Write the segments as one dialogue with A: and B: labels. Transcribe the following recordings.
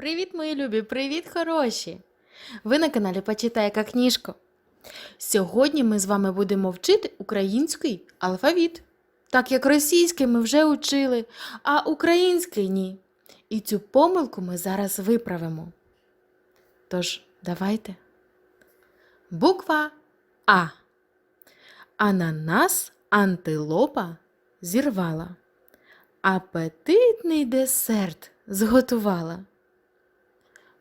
A: Привіт, мої любі! Привіт, хороші! Ви на каналі Почитай як книжку. Сьогодні ми з вами будемо вчити український алфавіт. Так як російський ми вже учили, а український ні. І цю помилку ми зараз виправимо. Тож, давайте. Буква А. Ананас антилопа зірвала. Апетитний десерт зготувала.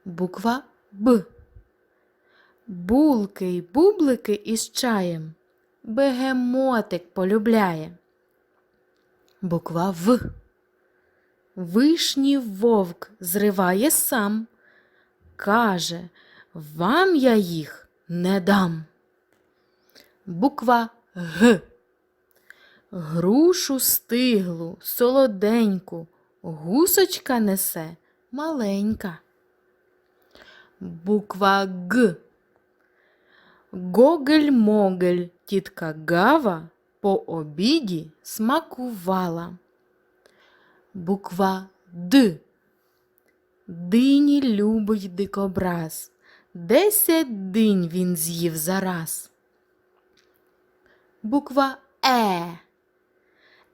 A: Буква Б. Булки й бублики із чаєм. Бегемотик полюбляє. Буква В. Вишні вовк зриває сам. Каже, вам я їх не дам. Буква Г. Грушу стиглу, солоденьку, гусочка несе маленька. Буква Г. Гогель-могель тітка Гава по обіді смакувала. Буква Д. Дині любить дикобраз. Десять динь він з'їв зараз. Буква Е.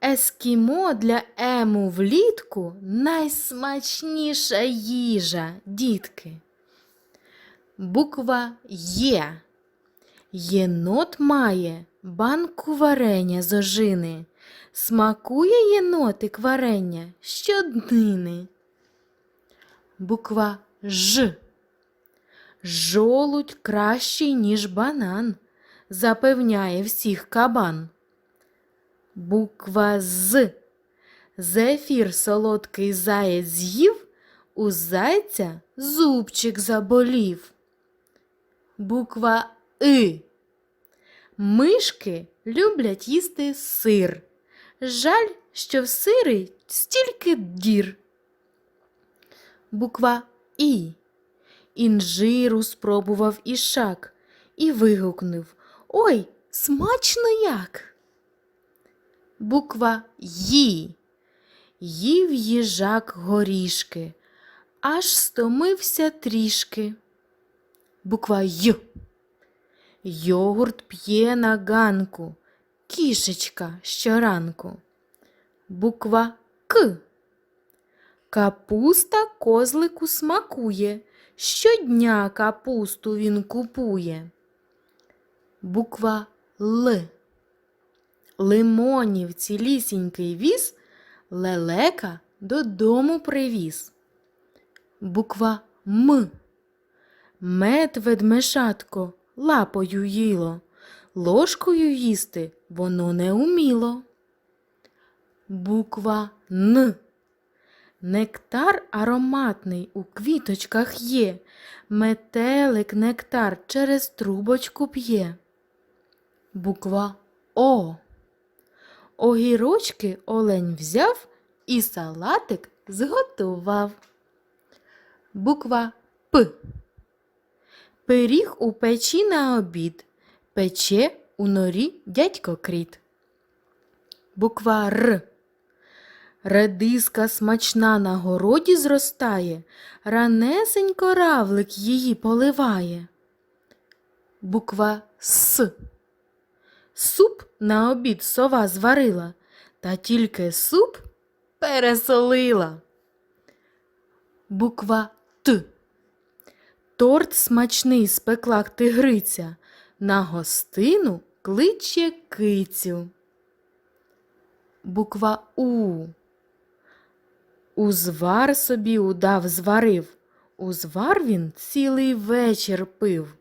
A: Ескімо для ему влітку найсмачніша їжа, дітки. Буква Є. Єнот має банку варення з ожини. Смакує єнотик варення щоднини. Буква Ж. Жолудь кращий, ніж банан, запевняє всіх кабан. Буква З. Зефір солодкий заєць з'їв, у зайця зубчик заболів. Буква И. Мишки люблять їсти сир. Жаль, що в сири стільки дір. Буква І. Інжиру спробував ішак і вигукнув Ой, смачно як. Буква Ї. Їв їжак горішки, аж стомився трішки. Буква Й. Йогурт п'є на ганку, кішечка щоранку. Буква К. Капуста козлику смакує, щодня капусту він купує. Буква Л. Лимонів цілісінький віз, лелека додому привіз. Буква М. Мед ведмешатко лапою їло, ложкою їсти воно не уміло. Буква Н. Нектар ароматний у квіточках є, метелик нектар через трубочку п'є. Буква О. Огірочки олень взяв і салатик зготував. Буква П. Пиріг у печі на обід. Пече у норі дядько кріт. Буква Р. Редиска смачна на городі зростає, ранесенько равлик її поливає. Буква С. Суп на обід сова зварила, та тільки суп пересолила. Буква Т. Торт смачний спекла тигриця, на гостину кличе кицю. Буква У. Узвар собі удав зварив, узвар він цілий вечір пив.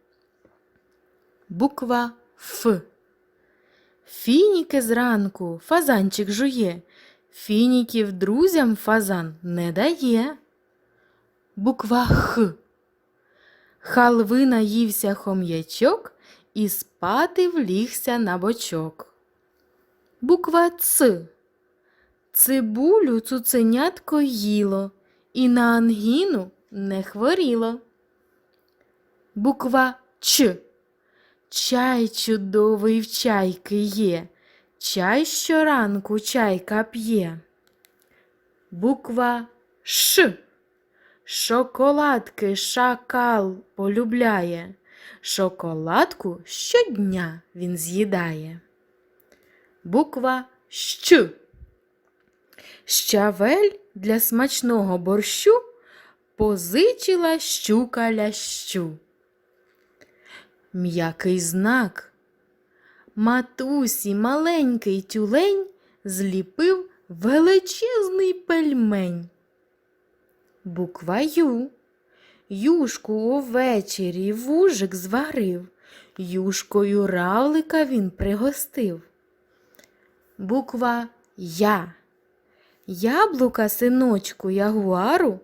A: Буква Ф. Фініки зранку фазанчик жує, фініків друзям фазан не дає. Буква Х. Халви наївся хом'ячок і спати влігся на бочок. Буква Ц. Цибулю цуценятко їло і на ангіну не хворіло. Буква Ч. Чай чудовий в чайки є, чай щоранку чайка п'є. Буква Ш. Шоколадки шакал полюбляє. Шоколадку щодня він з'їдає. Буква Щ. Щавель для смачного борщу позичила щука лящу. М'який знак. Матусі маленький тюлень зліпив величезний пельмень. Буква Ю. Юшку увечері вужик зварив, юшкою равлика він пригостив. Буква Я. Яблука синочку ягуару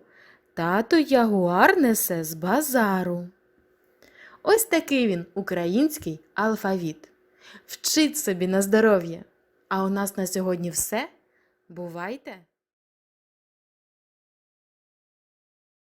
A: тато ягуар несе з базару. Ось такий він український алфавіт. Вчить собі на здоров'я. А у нас на сьогодні все. Бувайте!